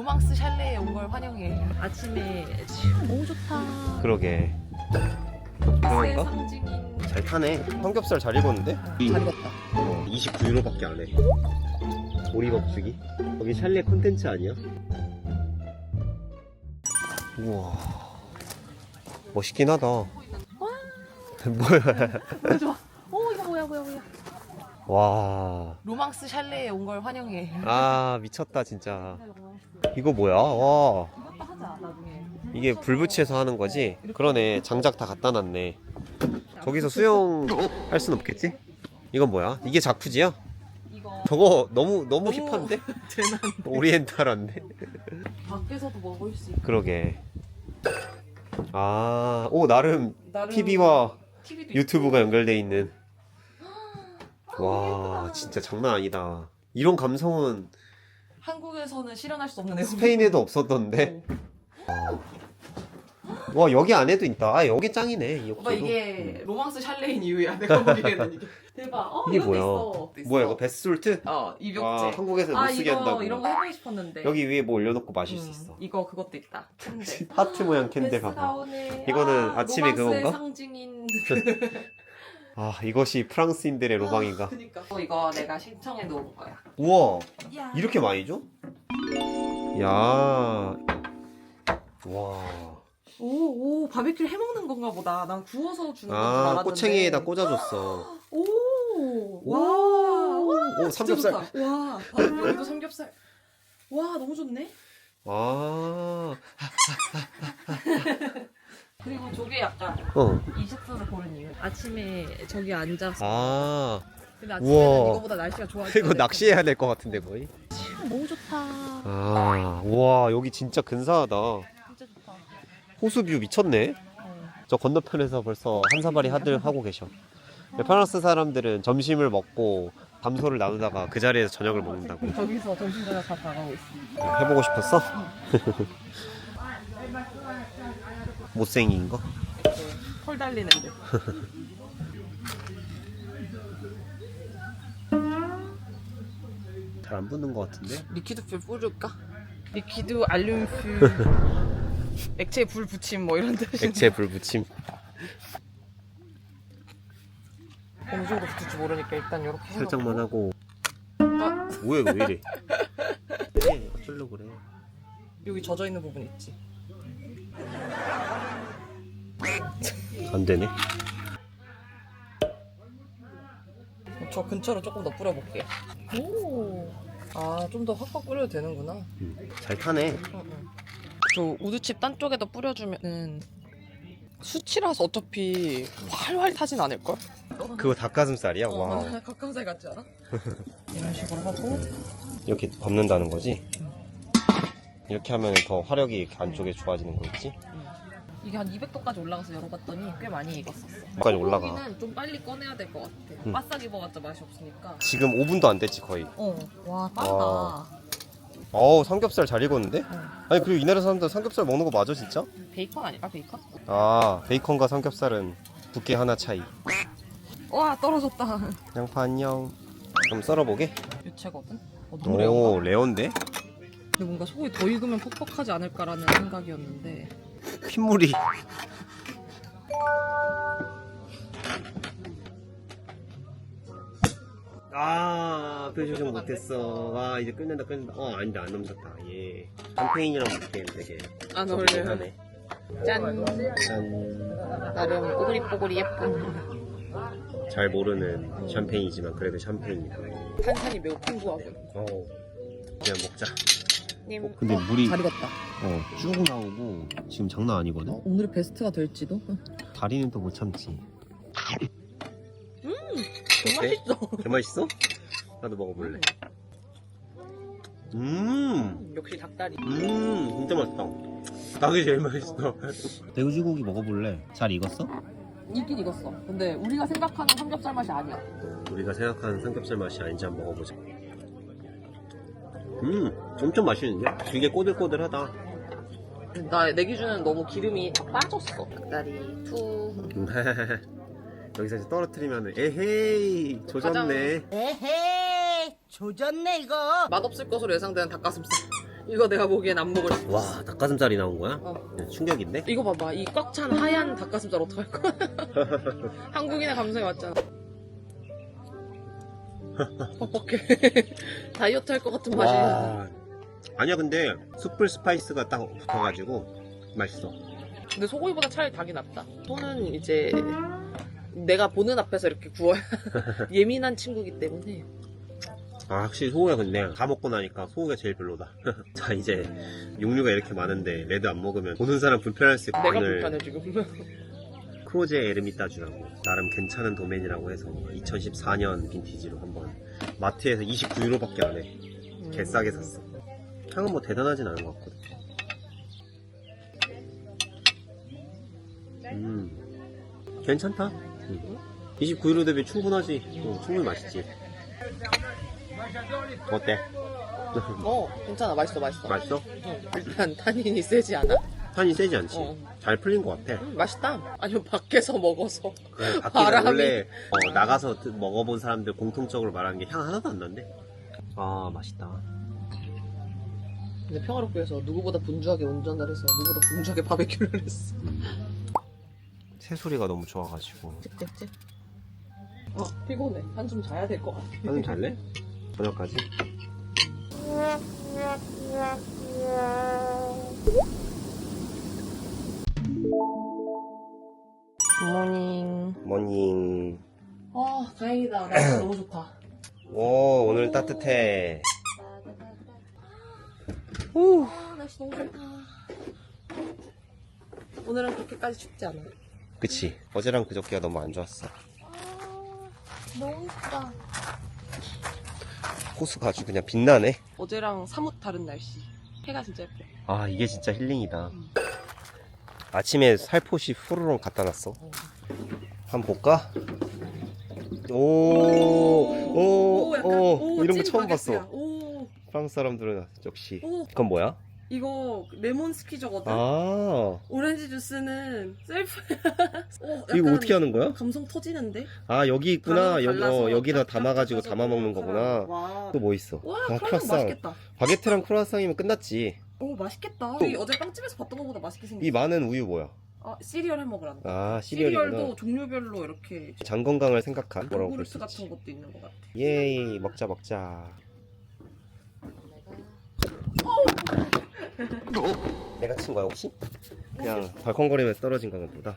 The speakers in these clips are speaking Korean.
로망스 샬레에 온 걸 환영해. 아침에 너무 좋다. 그러게. 새 그러니까? 상징인 잘 타네. 삼겹살 잘 익었는데? 잘 익었다. 어, 29유로밖에 안 해. 오리밥죽이? 여기 샬레 콘텐츠 아니야? 우와. 멋있긴 하다. 뭐야? 좋아. 오 이거 뭐야 뭐야 뭐야. 와. 로망스 샬레에 온 걸 환영해. 아, 미쳤다, 진짜. 이거 뭐야? 와. 이게 불붙이에서 하는 거지? 그러네. 장작 다 갖다 놨네. 저기서 수영 할 순 없겠지? 이건 뭐야? 이게 자쿠지야? 저거 너무 너무 힙한데? 오리엔탈한데? 밖에서도 먹을 수 있고. 그러게. 아, 오 나름 나름 TV와 TV도 유튜브가 연결돼 있는. 와, 진짜 장난 아니다. 이런 감성은 한국에서는 실현할 수 없는 내용. 스페인에도 없었던데. 와, 여기 안에도 있다. 아, 여기 짱이네. 이 오빠 욕조도. 이게 로망스 샬레인 이유야. 내가 보기에는 이게. 대박. 어, 이게 데 뭐야? 있어. 있어. 뭐야, 이거 베스솔트? 어, 와, 입욕제. 한국에서 못아 쓰게 이거 한다고. 이런 거 해보고 싶었는데. 여기 위에 뭐 올려놓고 마실 수 음, 있어. 이거 그것도 있다. 캔데. 하트 모양 캔데 베스가 봐봐. 오네. 이거는 아, 아침에 로망스의 그건가? 상징인. 아, 이것이 프랑스인들의 로망인가? 그니까. 어, 이거 내가 신청해 놓은 거야. 우와, 야. 이렇게 많이 줘? 야, 와. 오, 오, 바베큐 해 먹는 건가 보다. 난 구워서 주는 건줄 아, 알았는데. 꼬챙이에다 꽂아줬어. 오, 오, 와, 와, 오, 삼겹살. 좋다. 와, 아, 여기도 삼겹살. 와, 너무 좋네. 아, 그리고 저게 약간 어, 이 식사를 고른 이유. 아침에 저기 앉아서. 아, 근데 우와. 이거보다 날씨가 좋아. 이거 낚시해야 될 것 같은데 거의. 너무 좋다. 아, 와, 여기 진짜 근사하다. 진짜 좋다. 호수뷰 미쳤네. 어. 저 건너편에서 벌써 한 사발이 하들 하고 계셔. 프랑스 사람들은 점심을 먹고 담소를 나누다가 그 자리에서 저녁을 먹는다고. 저기서 점심 저녁 다 다가오고 있어. 해보고 싶었어? 못생긴 거? 털 달리는데. 잘 안 붙는 것 같은데? 리퀴드 풀 뿌릴까? 리퀴드 알륨 풀 액체 불 붙임 뭐 이런 뜻인데 액체 불 붙임. 어느 정도 붙을지 모르니까 일단 이렇게 살짝만 하고. 아, 뭐야 왜 이래? 왜 어쩌려고 그래? 여기 젖어 있는 부분 있지 안 되네. 저 근처로 조금 더 뿌려볼게 오아 좀 더 확확 뿌려도 되는구나 음, 잘 타네. 저 우드칩 딴 쪽에다 뿌려주면은 수치라서 어차피 활활 타진 않을걸? 그거 닭가슴살이야? 어, 와. 가까운 살 같지 않아? 이런 식으로 하고 이렇게 덮는다는 거지? 이렇게 하면 더 화력이 안쪽에 좋아지는 거 있지? 이게 한 200도까지 올라가서 열어봤더니 꽤 많이 익었었어. 까지 올라가. 소고기는 좀 빨리 꺼내야 될 것 같아. 음. 바싹 익어봤자 맛이 없으니까. 지금 5분도 안 됐지 거의. 어, 와 빠르다. 와. 어우 삼겹살 잘 익었는데? 응. 아니 그리고 이 나라 사람들 삼겹살 먹는 거 맞아 진짜? 베이컨 아닐까 베이컨? 아 베이컨과 삼겹살은 두께 하나 차이. 와 떨어졌다. 양파 안녕. 그럼 썰어보게. 유채거든. 어? 오 레온데? 근데 뭔가 소고기 더 익으면 퍽퍽하지 않을까라는 생각이었는데. 핏물이. 아, 그 조정 못했어. 와, 이제 끝낸다, 끝낸다. 어, 아니다, 안 넘쳤다. 예. 샴페인이랑 먹기엔 되게. 안 적응하네. 어울려요. 짠. 짠. 나름 뽀글이뽀글이 예쁜 잘 모르는 샴페인이지만 그래도 샴페인이다. 탄산이 매우 풍부하군. 어. 그냥 먹자. 님. 어, 근데 물이 잘 익었다. 어, 쭉 나오고 지금 장난 아니거든. 어, 오늘의 베스트가 될지도. 다리는 또 못 참지. 음, 어때? 맛있어. 개 맛있어? 나도 먹어볼래. 음, 역시 닭다리. 음, 진짜 맛있다. 닭이 제일 맛있어. 돼지고기 먹어볼래? 잘 익었어? 익긴 익었어. 근데 우리가 생각하는 삼겹살 맛이 아니야. 우리가 생각하는 삼겹살 맛이 아닌지 한번 먹어보자. 음, 엄청 맛있는데? 되게 꼬들꼬들하다. 나 내 기준은 너무 기름이 다 빠졌어. 닭다리 투. 여기서 이제 떨어뜨리면 에헤이 조졌네. 에헤이 조졌네 이거 맛없을 것으로 예상되는 닭가슴살. 이거 내가 보기엔 안 먹을 수 있어. 와 닭가슴살이 나온 거야? 어. 충격인데? 이거 봐봐. 이 꽉 찬 하얀 닭가슴살 어떡할 거야? 한국인의 감성이 맞잖아. 뻑뻑해. 다이어트 할 것 같은 맛이. 와 아니야 근데 숯불 스파이스가 딱 붙어가지고 맛있어 근데 소고기보다 차라리 닭이 낫다. 소는 이제 내가 보는 앞에서 이렇게 구워야 예민한 친구기 때문에. 아 확실히 소고기가 근데 다 먹고 나니까 소고기가 제일 별로다 자 이제 육류가 이렇게 많은데 레드 안 먹으면 보는 사람 불편할 수 있고 내가 불편해 지금. 크로제 에르미따주라고 나름 괜찮은 도면이라고 해서 2014년 빈티지로 한번 마트에서 29유로밖에 안해 개싸게 샀어 향은 뭐 대단하진 않은 것 같거든 음 괜찮다 음. 29유로 대비 충분하지 어, 충분히 맛있지 어때? 어, 괜찮아. 맛있어, 맛있어. 맛있어? 어, 일단 탄닌이 세지 않아. 산이 세지 않지? 어. 잘 풀린 것 같아 음, 맛있다. 아니면 밖에서 먹어서. 그래, 밖에서 바람이. 원래 어, 나가서 드- 먹어본 사람들 공통적으로 말하는 게 향 하나도 안 난대. 아 맛있다. 근데 평화롭게 해서 누구보다 분주하게 운전을 해서 누구보다 분주하게 바베큐를 했어. 새소리가 너무 좋아가지고. 찍찍찍. 어, 피곤해. 한숨 자야 될 것 같아. 한숨 잘래? 저녁까지? 굿모닝. 모닝. 아, 다행이다. 날씨 너무 좋다. 오 오늘 따뜻해. 아, 날씨 너무 좋다. 오늘은 그렇게까지 춥지 않아. 그치. 어제랑 그저께가 너무 안 좋았어. 너무 좋다. 호수가 아주 그냥 빛나네. 어제랑 사뭇 다른 날씨. 해가 진짜 예뻐. 아 이게 진짜 힐링이다. 아침에 살포시 후루룩 갖다 놨어. 한 번 볼까? 오, 오, 오, 이런 거 처음 봤어. 오, 프랑스 사람들은 역시. 오, 그건 뭐야? 이거 레몬 스퀴저거든. 아, 오렌지 주스는 셀프. 오, 이거 약간 어떻게 하는 거야? 감성 터지는데? 아, 여기 있구나. 여기, 어, 여기다 쫙 담아가지고 쫙 담아 먹는 쫙 거구나. 와, 또 뭐 있어? 와, 아, 크로상. 맛있겠다. 바게트랑 크로아상이면 끝났지. 오, 맛있겠다. 이 어제 빵집에서 봤던 것보다 맛있게 생겼어. 이 많은 우유 뭐야? 아, 시리얼 해 먹으란다. 아, 시리얼도 시리얼이구나. 종류별로 이렇게 장 건강을 생각한 뭐라고 볼 요구르트 수 있지. 같은 것도 있는 것 같아. 예이, 먹자, 먹자. 내가 친 거야, 혹시? 그냥 덜컹거리면서 떨어진 건가 보다.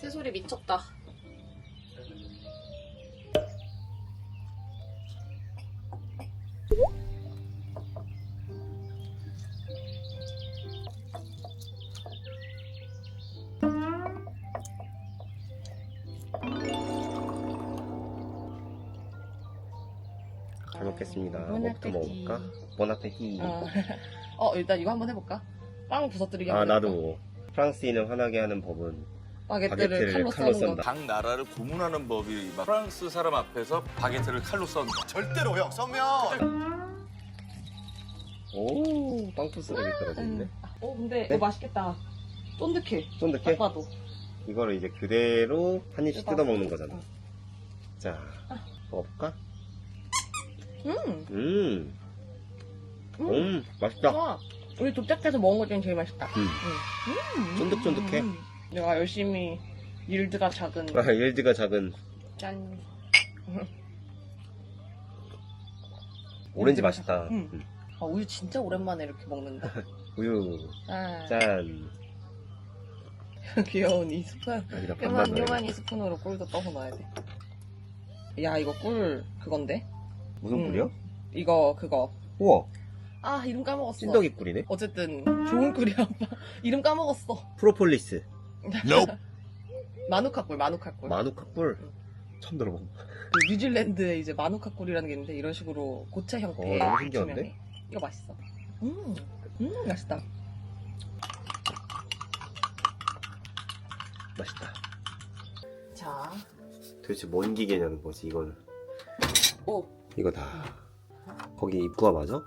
새소리 미쳤다. 잘 먹겠습니다. 뭐부터. 먹을까? 보나페티. 어. 어, 일단 이거 한번 해볼까? 빵 부서뜨리기 아, 해볼까? 뭐. 프랑스인을 화나게 하는 법은 바게트를, 바게트를 칼로, 칼로. 거. 각 나라를 고문하는 법이 막 프랑스 사람 앞에서 바게트를 칼로 썬다. 절대로 형 성명 오, 빵푸스가 여기 떨어져 있네. 음. 어, 근데 이거 맛있겠다. 쫀득해. 쫀득해? 딱 봐도. 이거를 이제 그대로 한 입씩 뜯어. 뜯어 먹는 거잖아. 자, 먹어볼까? 음, 음, 음, 음, 맛있다. 좋아. 우리 도착해서 먹은 것 중에 제일 맛있다. 음. 음. 쫀득쫀득해. 음. 내가 열심히 일드가 작은 아, 일드가 작은 짠. 오렌지 맛있다. 음. 음. 아, 우유 진짜 오랜만에 이렇게 먹는다. 우유, 아, 짠. 귀여운 이 스푼. 여기다 반만 요만 넣어. 요만 이 스푼으로 꿀도 떠서 넣어야 돼. 야 이거 꿀 그건데? 무슨 음. 꿀이야? 이거 그거. 우와, 아 이름 까먹었어. 찐덕이 꿀이네. 어쨌든 좋은 꿀이야. 오빠. 이름 까먹었어. 프로폴리스, 마누카 꿀, 마누카 꿀. 마누카 꿀. 음. 처음 들어봐. 그 뉴질랜드에 이제 마누카 꿀이라는 게 있는데 이런 식으로 고체 형태의 어, 신기한데? 이거 맛있어. 음, 음 맛있다. 맛있다. 자, 도대체 뭔 기계냐는 거지, 이거는. 오, 이거 다. 거기 입구가 맞아?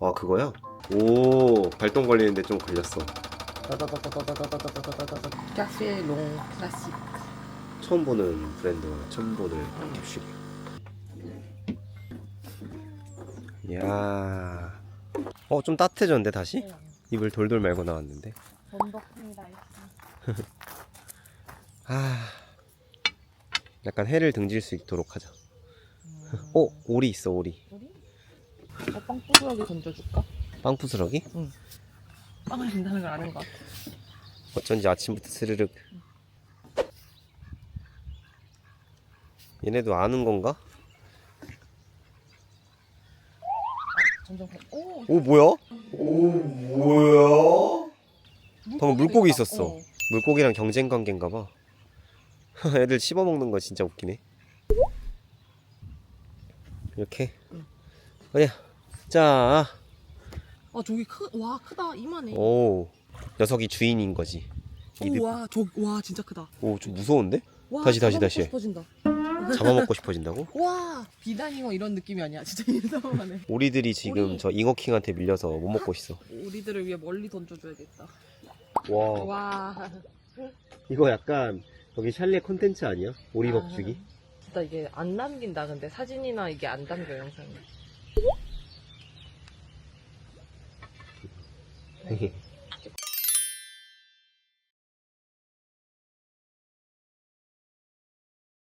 아, 그거야? 오, 발동 걸리는데 좀 걸렸어. 카페 롱 클래식. 처음 보는 브랜드 처음 보는 캡슐 이야 어 좀 따뜻해졌는데 다시? 입을 돌돌 말고 나왔는데 전덕입니다. 아 약간 해를 등질 수 있도록 하자 어 오리 있어 오리 우리? 어, 빵 부스러기 던져줄까? 빵 부스러기? 빵을 준다는 걸 아는 것 같아. 어쩐지 아침부터 스르륵 얘네도 아는 건가? 점점 가- 오, 오 뭐야? 오 뭐야? 방금 물고기 있었어. 어. 물고기랑 경쟁 관계인가 봐. 애들 씹어먹는 거 진짜 웃기네. 이렇게. 응. 어디야? 자, 아 저기 크, 와 크다 이만해. 오 녀석이 주인인 거지. 오와 저 와 진짜 크다. 오 좀 무서운데? 와, 다시, 다시, 다시. 싶어진다. 잡아먹고 싶어진다고? 와 비단잉어 이런 느낌이 아니야. 진짜 이상하네. 오리들이 지금 오리. 저 잉어킹한테 밀려서 못 먹고 있어. 우리들을 위해 멀리 던져줘야겠다. 와, 와 이거 약간 여기 샬레 콘텐츠 아니야? 오리 먹주기? 진짜 이게 안 남긴다 근데 사진이나 이게 안 담겨 영상에.